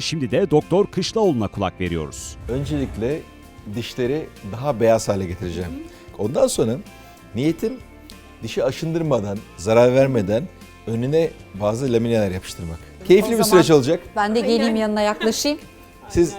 Şimdi de Doktor Kışlaoğlu'na kulak veriyoruz. Öncelikle dişleri daha beyaz hale getireceğim. Ondan sonra niyetim dişi aşındırmadan, zarar vermeden önüne bazı lamineler yapıştırmak. Keyifli O bir zaman- süreç olacak. Ben de geleyim yanına yaklaşayım. Siz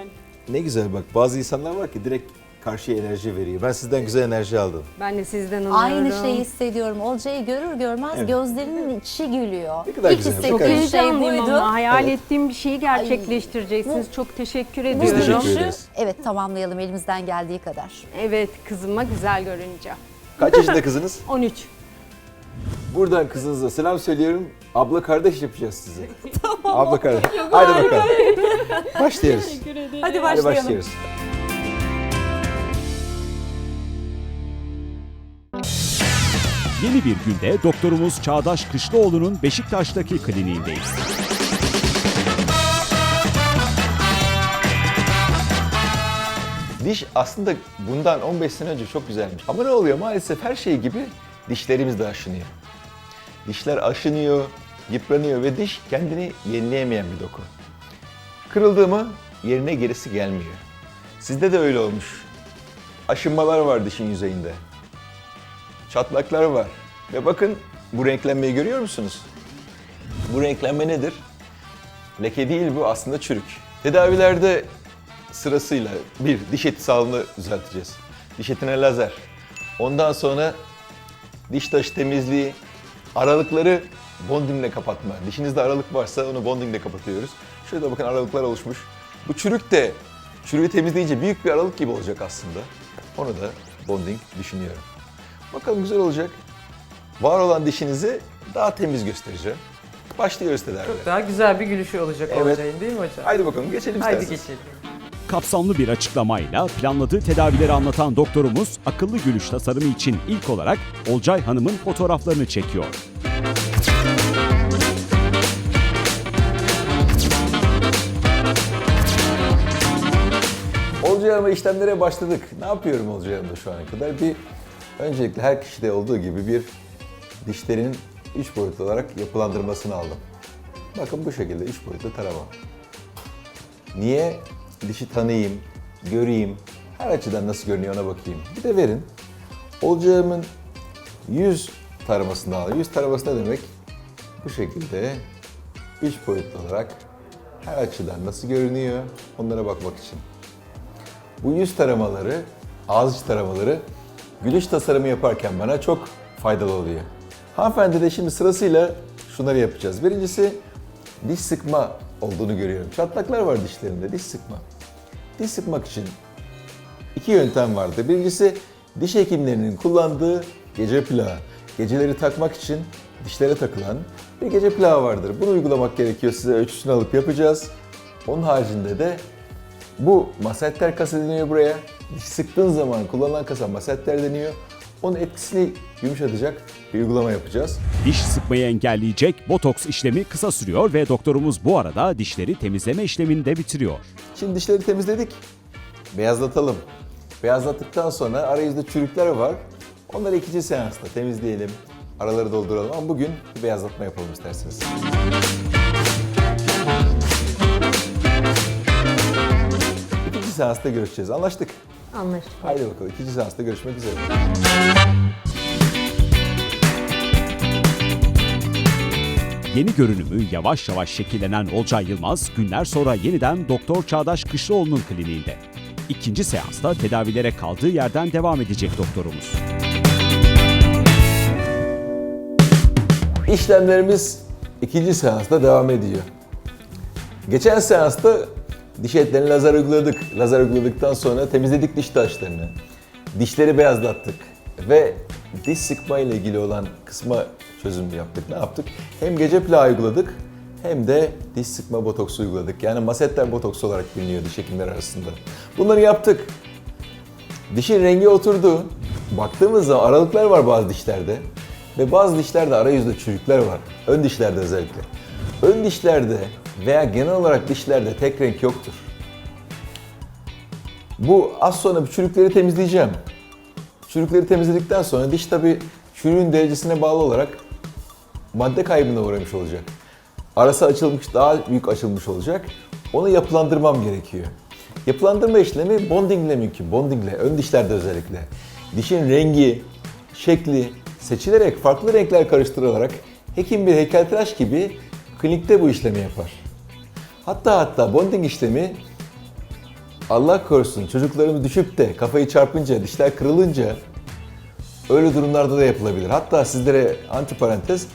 ne güzel bak bazı insanlar var ki direkt karşıya enerji veriyor. Ben sizden güzel enerji aldım. Ben de sizden alıyorum. Aynı şeyi hissediyorum. Olcay'ı görür görmez Evet. gözlerinin içi gülüyor. Ne kadar İlk güzel, ne hissettiğim kadar şey Heyecanlıyım buydu. ama hayal Evet. ettiğim bir şeyi gerçekleştireceksiniz. Çok teşekkür Biz ediyorum. teşekkür ederiz. evet tamamlayalım elimizden geldiği kadar. Evet kızıma güzel görüneceğim. Kaç yaşında kızınız? 13. Buradan kızınıza selam söylüyorum. Abla kardeş yapacağız sizi. tamam. Abla kardeş. Haydi bakalım. Başlıyoruz. Hadi Hadi başlayalım. başlıyoruz. Yeni bir günde doktorumuz Çağdaş Kışlaoğlu'nun Beşiktaş'taki kliniğindeyiz. Diş aslında bundan 15 sene önce çok güzelmiş. Ama ne oluyor? Maalesef her şey gibi dişlerimiz de aşınıyor. Dişler aşınıyor, yıpranıyor ve diş kendini yenileyemeyen bir doku. Kırıldı mı yerine gerisi gelmiyor. Sizde de öyle olmuş. Aşınmalar var dişin yüzeyinde. Çatlaklar var. Ve bakın bu renklenmeyi görüyor musunuz? Bu renklenme nedir? Leke değil bu aslında çürük. Tedavilerde sırasıyla bir diş eti sağlığını düzelteceğiz. Diş etine lazer. Ondan sonra diş taşı temizliği, aralıkları bondingle kapatma. Dişinizde aralık varsa onu bondingle kapatıyoruz. Şurada bakın aralıklar oluşmuş. Bu çürük de çürüğü temizleyince büyük bir aralık gibi olacak aslında. Onu da bonding düşünüyorum. Bakalım güzel olacak. Var olan dişinizi daha temiz göstereceğim. Başlıyoruz tedaviye. Daha güzel bir gülüşü olacak Evet. Olcay'ın değil mi hocam? Haydi bakalım geçelim Haydi isterseniz. geçelim. Kapsamlı bir açıklamayla planladığı tedavileri anlatan doktorumuz akıllı gülüş tasarımı için ilk olarak Olcay Hanım'ın fotoğraflarını çekiyor. Olcayağıma işlemlere başladık. Ne yapıyorum olcayağımda şu ana kadar? Bir öncelikle her kişide olduğu gibi bir dişlerin üç boyutlu olarak yapılandırmasını aldım. Bakın bu şekilde üç boyutlu tarama. Niye? Dişi tanıyayım, göreyim, her açıdan nasıl görünüyor ona bakayım. Bir de verin. Olcayağımın yüz taramasını alın. Yüz taraması ne demek? Bu şekilde üç boyutlu olarak her açıdan nasıl görünüyor onlara bakmak için. Bu yüz taramaları, ağız içi taramaları gülüş tasarımı yaparken bana çok faydalı oluyor. Hanımefendi de şimdi sırasıyla şunları yapacağız. Birincisi diş sıkma olduğunu görüyorum. Çatlaklar var dişlerinde, diş sıkma. Diş sıkmak için iki yöntem vardı. Birincisi diş hekimlerinin kullandığı gece plağı. Geceleri takmak için dişlere takılan bir gece plağı vardır. Bunu uygulamak gerekiyor. Size ölçüsünü alıp yapacağız. Onun haricinde de bu masetler kasa deniyor buraya. Sıktığın zaman kullanılan kasa masetler deniyor. Onun etkisini yumuşatacak bir uygulama yapacağız. Diş sıkmayı engelleyecek botoks işlemi kısa sürüyor ve doktorumuz bu arada dişleri temizleme işlemini de bitiriyor. Şimdi dişleri temizledik. Beyazlatalım. Beyazlattıktan sonra arayüzde çürükler var. Onları ikinci seansta temizleyelim. Araları dolduralım ama bugün bir beyazlatma yapalım isterseniz. İkinci seansta görüşeceğiz. Anlaştık. Anlaştık. Haydi bakalım. ikinci seansta görüşmek üzere. Yeni görünümü yavaş yavaş şekillenen Olcay Yılmaz günler sonra yeniden Doktor Çağdaş Kışlaoğlu'nun kliniğinde. İkinci seansta tedavilere kaldığı yerden devam edecek doktorumuz. İşlemlerimiz ikinci seansta devam ediyor. Geçen seansta diş etlerine lazer uyguladık. Lazer uyguladıktan sonra temizledik diş taşlarını. Dişleri beyazlattık ve diş sıkma ile ilgili olan kısma çözüm yaptık. Ne yaptık? Hem gece plağı uyguladık hem de diş sıkma botoksu uyguladık. Yani masetler botoksu olarak biliniyor diş hekimleri arasında. Bunları yaptık. Dişin rengi oturdu. Baktığımız zaman aralıklar var bazı dişlerde. Ve bazı dişlerde arayüzde çürükler var. Ön dişlerde özellikle. Ön dişlerde veya genel olarak dişlerde tek renk yoktur. Bu az sonra bu çürükleri temizleyeceğim. Çürükleri temizledikten sonra diş tabi çürüğün derecesine bağlı olarak madde kaybına uğramış olacak. Arası açılmış, daha büyük açılmış olacak. Onu yapılandırmam gerekiyor. Yapılandırma işlemi bondingle mümkün. Bondingle, ön dişlerde özellikle. Dişin rengi, şekli seçilerek farklı renkler karıştırılarak hekim bir heykeltıraş gibi klinikte bu işlemi yapar. Hatta hatta bonding işlemi Allah korusun çocuklarımız düşüp de kafayı çarpınca, dişler kırılınca öyle durumlarda da yapılabilir. Hatta sizlere antiparantez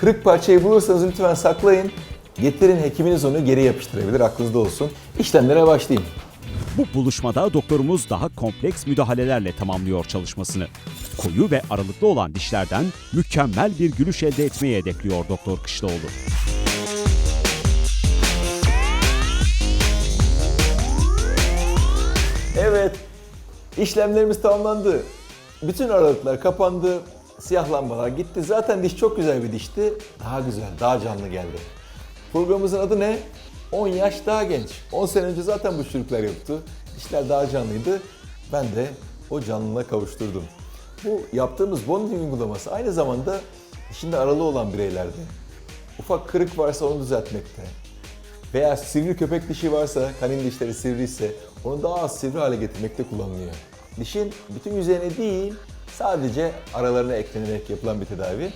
kırık parçayı bulursanız lütfen saklayın. Getirin hekiminiz onu geri yapıştırabilir aklınızda olsun. İşlemlere başlayayım. Bu buluşmada doktorumuz daha kompleks müdahalelerle tamamlıyor çalışmasını. Koyu ve aralıklı olan dişlerden mükemmel bir gülüş elde etmeyi hedefliyor Doktor Kışlaoğlu. Evet, işlemlerimiz tamamlandı. Bütün aralıklar kapandı, siyah lambalar gitti. Zaten diş çok güzel bir dişti. Daha güzel, daha canlı geldi. Programımızın adı ne? 10 yaş daha genç. 10 sene önce zaten bu çocuklar yoktu. Dişler daha canlıydı. Ben de o canlılığa kavuşturdum. Bu yaptığımız bonding uygulaması aynı zamanda dişinde aralı olan bireylerde ufak kırık varsa onu düzeltmekte, veya sivri köpek dişi varsa, kanin dişleri sivri ise onu daha az sivri hale getirmekte kullanılıyor. Dişin bütün yüzeyine değil, sadece aralarına eklenerek yapılan bir tedavi.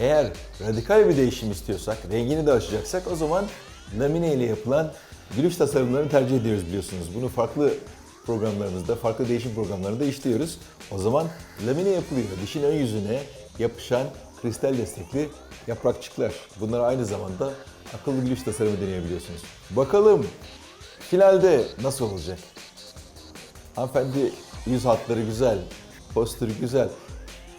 Eğer radikal bir değişim istiyorsak, rengini de açacaksak o zaman lamine ile yapılan gülüş tasarımlarını tercih ediyoruz biliyorsunuz. Bunu farklı programlarımızda, farklı değişim programlarında işliyoruz. O zaman lamine yapılıyor. Dişin ön yüzüne yapışan kristal destekli yaprakçıklar. Bunlar aynı zamanda akıllı gülüş tasarımı deneyebiliyorsunuz. Bakalım finalde nasıl olacak? Hanımefendi yüz hatları güzel, postürü güzel.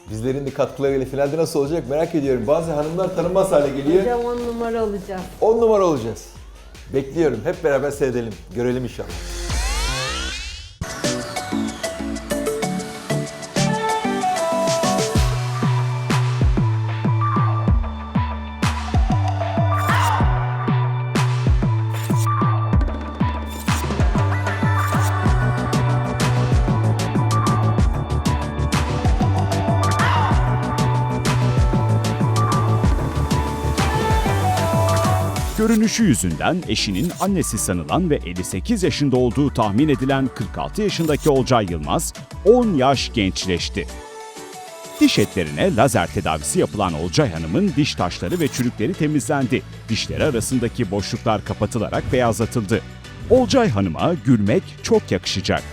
Bizlerin de katkılarıyla finalde nasıl olacak merak ediyorum. Bazı hanımlar tanınmaz hale geliyor. Hocam on numara olacağız. 10 numara olacağız. Bekliyorum. Hep beraber seyredelim. Görelim inşallah. Görünüşü yüzünden eşinin annesi sanılan ve 58 yaşında olduğu tahmin edilen 46 yaşındaki Olcay Yılmaz 10 yaş gençleşti. Diş etlerine lazer tedavisi yapılan Olcay Hanım'ın diş taşları ve çürükleri temizlendi. Dişleri arasındaki boşluklar kapatılarak beyazlatıldı. Olcay Hanım'a gülmek çok yakışacak.